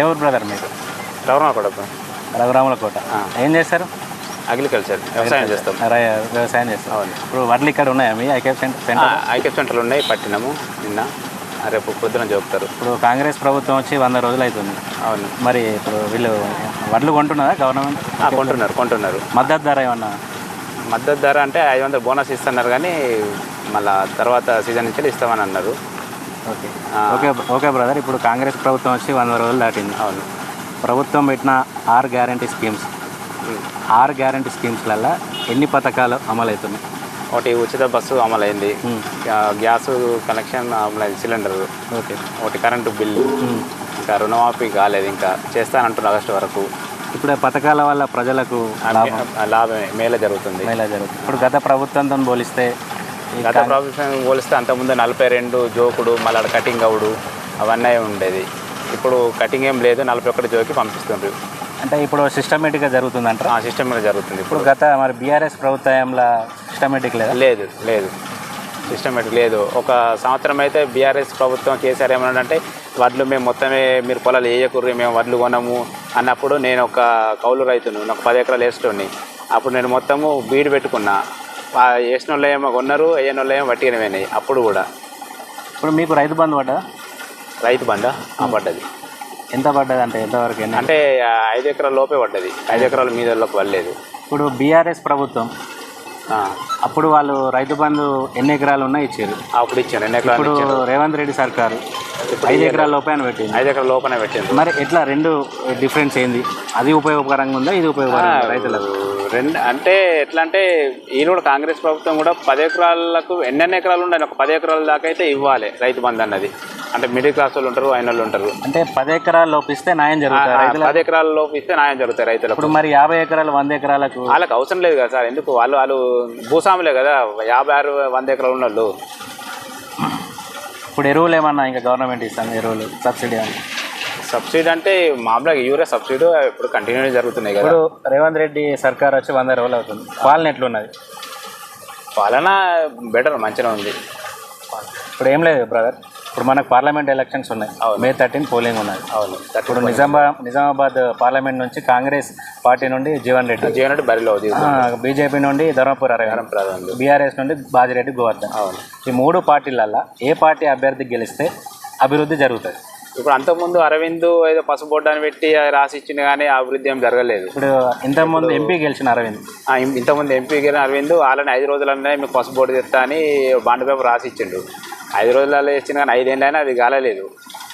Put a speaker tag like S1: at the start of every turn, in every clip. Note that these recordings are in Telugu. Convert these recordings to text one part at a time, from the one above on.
S1: ఎవరు బ్రదర్ మీరు?
S2: రవణ కొడప
S1: రఘురాముల కోట ఏం చేస్తారు?
S2: అగ్రికల్చర్ వ్యవసాయం చేస్తాం.
S1: వ్యవసాయం చేస్తారు. ఇప్పుడు వడ్లు ఇక్కడ ఉన్నాయా? మీ ఐకేప్ సెంటర్? సెంటర్
S2: ఐక్య సెంటర్లు ఉన్నాయి పట్టినాము నిన్న. రేపు పొద్దున చూపుతారు
S1: ఇప్పుడు కాంగ్రెస్ ప్రభుత్వం వచ్చి వంద రోజులు అవుతుంది.
S2: అవును.
S1: మరి ఇప్పుడు వీళ్ళు వడ్లు కొంటున్నారా గవర్నమెంట్?
S2: కొంటున్నారు కొంటున్నారు.
S1: మద్దతు ధర ఏమన్నా?
S2: మద్దతు ధర అంటే ఐదు వందలు బోనస్ ఇస్తున్నారు కానీ మళ్ళా తర్వాత సీజన్ నుంచి ఇస్తామని అన్నారు.
S1: ఓకే. ఓకే ఓకే బ్రదర్ ఇప్పుడు కాంగ్రెస్ ప్రభుత్వం వచ్చి వంద రోజులు దాటింది.
S2: అవును.
S1: ప్రభుత్వం పెట్టిన ఆరు గ్యారంటీ స్కీమ్స్. ఆరు గ్యారంటీ స్కీమ్స్లలో ఎన్ని పథకాలు అమలు అవుతున్నాయి
S2: ఒకటి ఉచిత బస్సు అమలైంది. గ్యాస్ కనెక్షన్ అమలైంది సిలిండర్.
S1: ఓకే.
S2: ఒకటి కరెంటు బిల్లు. ఇంకా రుణమాఫీ కాలేదు ఇంకా చేస్తానంటున్నారు ఆగస్టు వరకు.
S1: ఇప్పుడు పథకాల వల్ల ప్రజలకు
S2: లాభమే మేలే జరుగుతుంది.
S1: మేలా జరుగుతుంది. ఇప్పుడు గత ప్రభుత్వంతో పోలిస్తే
S2: గత ప్రభుత్వం పోలిస్తే అంతకుముందు నలభై రెండు జోకుడు మళ్ళీ కటింగ్ అవుడు అవన్నీ ఉండేది. ఇప్పుడు కటింగ్ ఏం లేదు నలభై ఒకటి జోకి పంపిస్తుండ్రు.
S1: అంటే ఇప్పుడు సిస్టమేటిక్గా జరుగుతుందంటారా?
S2: ఆ సిస్టమ్ మీద జరుగుతుంది ఇప్పుడు.
S1: గత మరి బీఆర్ఎస్ ప్రభుత్వంలో సిస్టమేటిక్ లేదా?
S2: లేదు లేదు. సిస్టమేటిక్ లేదు. ఒక సంవత్సరం అయితే బీఆర్ఎస్ ప్రభుత్వం కేసీఆర్ ఏమన్నాడంటే వడ్లు మేము మొత్తమే మీరు పొలాలు వేయకుర్రి మేము వడ్లు కొనము అన్నప్పుడు నేను ఒక కౌలు రైతును నాకు పది ఎకరాలు వేస్తుండే అప్పుడు నేను మొత్తము బీడు పెట్టుకున్నా. వేసిన వాళ్ళు ఏమో కొన్నారు వేయని వాళ్ళు ఏమో పోయినాయి అప్పుడు కూడా.
S1: ఇప్పుడు మీకు రైతు బంధు పడ్డా
S2: రైతు బండ ఆ పడ్డది.
S1: ఎంత పడ్డది అంటే ఎంతవరకు?
S2: అంటే ఐదు ఎకరాల లోపే పడ్డది. ఐదు ఎకరాల మీద పడలేదు.
S1: ఇప్పుడు బీఆర్ఎస్ ప్రభుత్వం అప్పుడు వాళ్ళు రైతు బంధు ఎన్ని ఎకరాలు ఉన్నా ఇచ్చారు.
S2: అప్పుడు ఇచ్చాను ఎన్ని ఎకరాలు
S1: ఇప్పుడు రేవంత్ రెడ్డి సర్కారు ఐదు ఎకరాల లోపైన పెట్టింది.
S2: ఐదు ఎకరాల లోపలే పెట్టింది.
S1: మరి ఎట్లా రెండు డిఫరెన్స్ ఏంది? అది ఉపయోగకరంగా ఉందా? ఇది ఉపయోగకరంగా రైతులకు?
S2: రెండు అంటే ఎట్లా అంటే ఈయన కూడా కాంగ్రెస్ ప్రభుత్వం కూడా పది ఎకరాలకు ఎన్నెన్ని ఎకరాలు ఉండాలి? ఒక పది ఎకరాల దాకా అయితే ఇవ్వాలి రైతు బంధు అన్నది. అంటే మిడిల్ క్లాస్ వాళ్ళు ఉంటారు ఆయన వాళ్ళు ఉంటారు.
S1: అంటే పది ఎకరాలు లోపిస్తే న్యాయం జరుగుతుంది.
S2: పది ఎకరాల లోపు ఇస్తే న్యాయం జరుగుతాయి రైతులకు.
S1: ఇప్పుడు మరి యాభై ఎకరాలు వంద ఎకరాలకు
S2: వాళ్ళకి అవసరం లేదు కదా సార్. ఎందుకు? వాళ్ళు వాళ్ళు భూస్వాములే కదా. యాభై ఆరు వంద ఎకరాలు ఉన్న వాళ్ళు
S1: ఇప్పుడు ఎరువులు ఏమన్నా ఇంకా గవర్నమెంట్ ఇస్తాను ఎరువులు సబ్సిడీ అని.
S2: సబ్సిడీ అంటే మామూలుగా యూరియా సబ్సిడీ ఇప్పుడు కంటిన్యూ జరుగుతున్నాయి కదా.
S1: ఇప్పుడు రేవంత్ రెడ్డి సర్కార్ వచ్చి వంద రోజులు అవుతుంది. పాలన ఎట్లున్నది?
S2: పాలన బెటర్ మంచిగా ఉంది.
S1: ఇప్పుడు ఏం లేదు బ్రదర్ ఇప్పుడు మనకు పార్లమెంట్ ఎలక్షన్స్ ఉన్నాయి. మే థర్టీన్ పోలింగ్ ఉన్నది.
S2: అవును
S1: ఇప్పుడు నిజామాబాద్ నిజామాబాద్ పార్లమెంట్ నుంచి కాంగ్రెస్ పార్టీ నుండి జీవన్ రెడ్డి.
S2: జీవన్ రెడ్డి బరిలో అవుతుంది
S1: బీజేపీ నుండి ధర్మపుర బీఆర్ఎస్ నుండి బాజిరెడ్డి గోవర్ధన్.
S2: అవును.
S1: ఈ మూడు పార్టీలల్లో ఏ పార్టీ అభ్యర్థి గెలిస్తే అభివృద్ధి జరుగుతుంది?
S2: ఇప్పుడు అంతకుముందు అరవింద్ ఏదో పసుపు బొడ్డాన్ని పెట్టి రాసి ఇచ్చింది కానీ ఆ అభివృద్ధి ఏం జరగలేదు.
S1: ఇప్పుడు ఇంతకుముందు ఎంపీ గెలిచిన అరవింద్.
S2: ఇంతకుముందు ఎంపీ గారు అరవింద్ వాళ్ళని ఐదు రోజులనే మీకు పసుపు బోర్డు తెస్తా అని బాండ్ పేపర్ రాసి ఇచ్చిండు ఐదు రోజులలో ఇచ్చింది కానీ ఐదేళ్ళైనా అది కాలేదు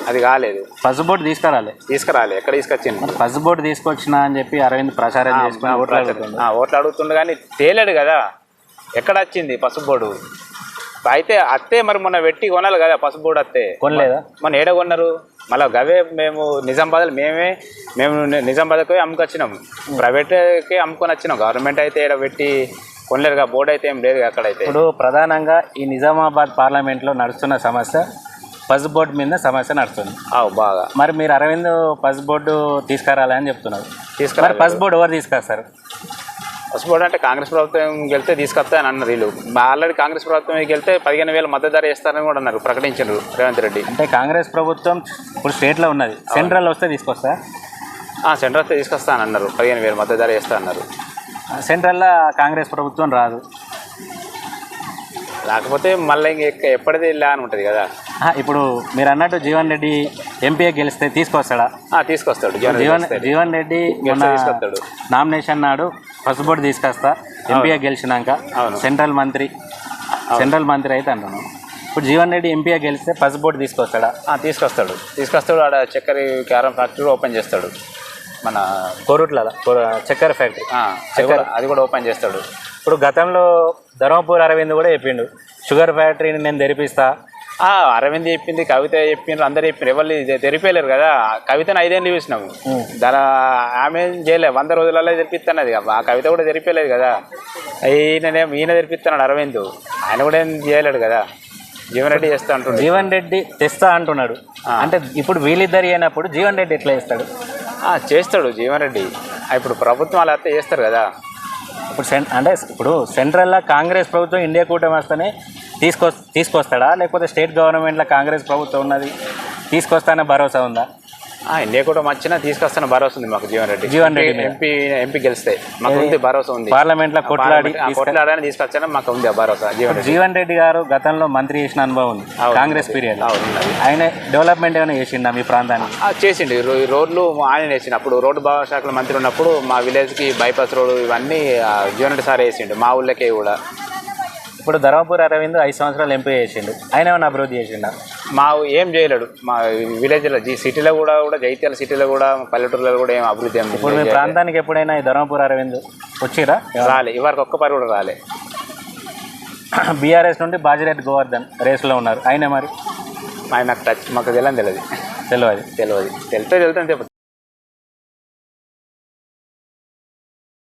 S2: అది కాలేదు.
S1: పసుబోర్డు తీసుకురాలి.
S2: తీసుకురాలి. ఎక్కడ తీసుకొచ్చిండు?
S1: పసుబోర్డు తీసుకొచ్చిన అని చెప్పి అరవింద్ ప్రచారం ఓట్లు అడుగుతుండు.
S2: ఆ, ఓట్లు అడుగుతుండు కానీ తేలాడు కదా. ఎక్కడ వచ్చింది పసుపు బోర్డు అయితే అత్తే మరి మొన్న పెట్టి కొనాలి కదా పసుపు బోర్డు అత్తే.
S1: కొనలేదా?
S2: మన ఏడ కొన్నారు? మళ్ళీ గవే మేము నిజామాబాద్ మేమే మేము నిజామాబాద్కి అమ్ముకొచ్చినాం. ప్రైవేట్కి అమ్ముకొని వచ్చినాం గవర్నమెంట్ అయితే ఏడ పెట్టి కొనలేరుగా బోర్డు అయితే ఏం లేదు అక్కడైతే.
S1: ఇప్పుడు ప్రధానంగా ఈ నిజామాబాద్ పార్లమెంట్లో నడుస్తున్న సమస్య పసు బోర్డు మీద సమస్య నడుస్తుంది.
S2: ఆవు బాగా.
S1: మరి మీరు అరవింద్ పసు బోర్డు తీసుకురాలని చెప్తున్నారు. మరి
S2: తీసుకురాలి
S1: పసు బోర్డు ఎవరు తీసుకొస్తారు?
S2: పసుపు అంటే కాంగ్రెస్ ప్రభుత్వం గెలితే తీసుకొస్తా అని అన్నారు వీళ్ళు. ఆల్రెడీ కాంగ్రెస్ ప్రభుత్వం గెలితే పదిహేను వేల మద్దతు ధర ఇస్తారని కూడా అన్నారు ప్రకటించారు రేవంత్ రెడ్డి.
S1: అంటే కాంగ్రెస్ ప్రభుత్వం ఇప్పుడు స్టేట్లో ఉన్నది. సెంట్రల్ వస్తే తీసుకొస్తా?
S2: ఆ, సెంటర్ వస్తే తీసుకొస్తా అని అన్నారు పదిహేను వేల మద్దతు ధర ఇస్తా అన్నారు.
S1: సెంట్రల్లో కాంగ్రెస్ ప్రభుత్వం రాదు.
S2: లేకపోతే మళ్ళీ ఇంక ఎక్క- ఎప్పటిది ఇలా అని ఉంటుంది కదా.
S1: ఇప్పుడు మీరు అన్నట్టు జీవన్ రెడ్డి ఎంపీ గెలిస్తే తీసుకొస్తాడా?
S2: తీసుకొస్తాడు. జీవన్ రెడ్డి
S1: జీవన్ రెడ్డి నామినేషన్ నాడు పసుబోర్డు తీసుకొస్తా. ఎంపీగా గెలిచినాక. సెంట్రల్ మంత్రి సెంట్రల్ మంత్రి అయితే అంటున్నాను. ఇప్పుడు జీవన్ రెడ్డి ఎంపీగా గెలిస్తే పసుబోర్డు తీసుకొస్తాడా?
S2: తీసుకొస్తాడు. తీసుకొస్తాడు ఆడ చక్కెర క్యారం ఫ్యాక్టరీ ఓపెన్ చేస్తాడు. మన
S1: కోరుట్ల చక్కెర ఫ్యాక్టరీ.
S2: ఆ, అది కూడా ఓపెన్ చేస్తాడు.
S1: ఇప్పుడు గతంలో ధర్మపూర్ అరవింద్ కూడా చెప్పిండు షుగర్ ఫ్యాక్టరీని నేను తెరిపిస్తా
S2: అరవింద్ చెప్పింది కవిత చెప్పిండ్రు అందరు చెప్పిండ్రు. ఎవరు తెరిపేయలేరు కదా. కవితను ఐదేళ్ళు చూసినాము. దాని ఆమె ఏం చేయలే. వంద రోజులలో తెరిపిస్తున్నది ఆ కవిత కూడా తెరిపేయలేదు కదా. ఈయననే ఈయన తెరిపిస్తున్నాడు అరవింద్. ఆయన కూడా ఏం చేయలేడు కదా. జీవన్ రెడ్డి చేస్తా అంటుండే.
S1: జీవన్ రెడ్డి తెస్తా అంటున్నాడు. అంటే ఇప్పుడు వీళ్ళిద్దరు అయినప్పుడు జీవన్ రెడ్డి ఎట్లా ఇస్తాడు
S2: ఆ, చేస్తాడు జీవన్ రెడ్డి. ఇప్పుడు ప్రభుత్వం అలా చేస్తారు కదా.
S1: ఇప్పుడు సెం అంటే ఇప్పుడు సెంట్రల్లో కాంగ్రెస్ ప్రభుత్వం ఇండియా కూటమి వస్తేనే తీసుకొ తీసుకొస్తాడా? లేకపోతే స్టేట్ గవర్నమెంట్లో కాంగ్రెస్ ప్రభుత్వం ఉన్నది తీసుకొస్తానే భరోసా ఉందా?
S2: ఎన్డీఏ కూడా వచ్చినా తీసుకొస్తున్న భరోసా ఉంది మాకు జీవన్ రెడ్డి.
S1: జీవన్ రెడ్డి.
S2: ఎంపీ ఎంపీ గెలిస్తే మాకు ఉంది భరోసా ఉంది.
S1: పార్లమెంట్లో కొట్లాడి
S2: ఆ కొట్లాడని తీసుకొచ్చాను మాకు ఉంది ఆ భరోసా జీవన్ రెడ్డి.
S1: జీవన్ రెడ్డి గారు గతంలో మంత్రి చేసిన అనుభవం ఉంది. కాంగ్రెస్ పీరియడ్. ఆయన డెవలప్మెంట్ ఏమైనా చేసిండా మీ ప్రాంతానికి?
S2: ఆ, చేసిండు. రోడ్లు ఆయన వేసిండు. అప్పుడు రోడ్డు భవన శాఖల మంత్రి ఉన్నప్పుడు మా విలేజ్కి బైపాస్ రోడ్ ఇవన్నీ జీవన్ రెడ్డి సార్ వేసిండు మా ఊళ్ళకే కూడా.
S1: ఇప్పుడు ధర్మపురి అరవింద్ ఐదు సంవత్సరాలు ఎంపీ చేసిండు. ఆయన ఏమైనా అభివృద్ధి చేసిండా?
S2: మా ఏం చేయలేడు. మా విలేజ్లో జీ సిటీలో కూడా కూడా జైత్యాల సిటీలో కూడా పల్లెటూరులో కూడా ఏం అభివృద్ధి ఏం
S1: ఇప్పుడు మీ ప్రాంతానికి ఎప్పుడైనా ఈ ధర్మపురి అరవింద్ వచ్చిరా?
S2: రాలే ఇవరకు ఒక్క పని కూడా రాలే.
S1: బీఆర్ఎస్ నుండి బాజిరెడ్డి గోవర్ధన్ రేస్లో ఉన్నారు. ఆయన మరి?
S2: ఆయన నాకు టచ్ మాకు తెలియని తెలియదు.
S1: తెలియదు.
S2: తెలియదు. తెలితే వెళ్తాను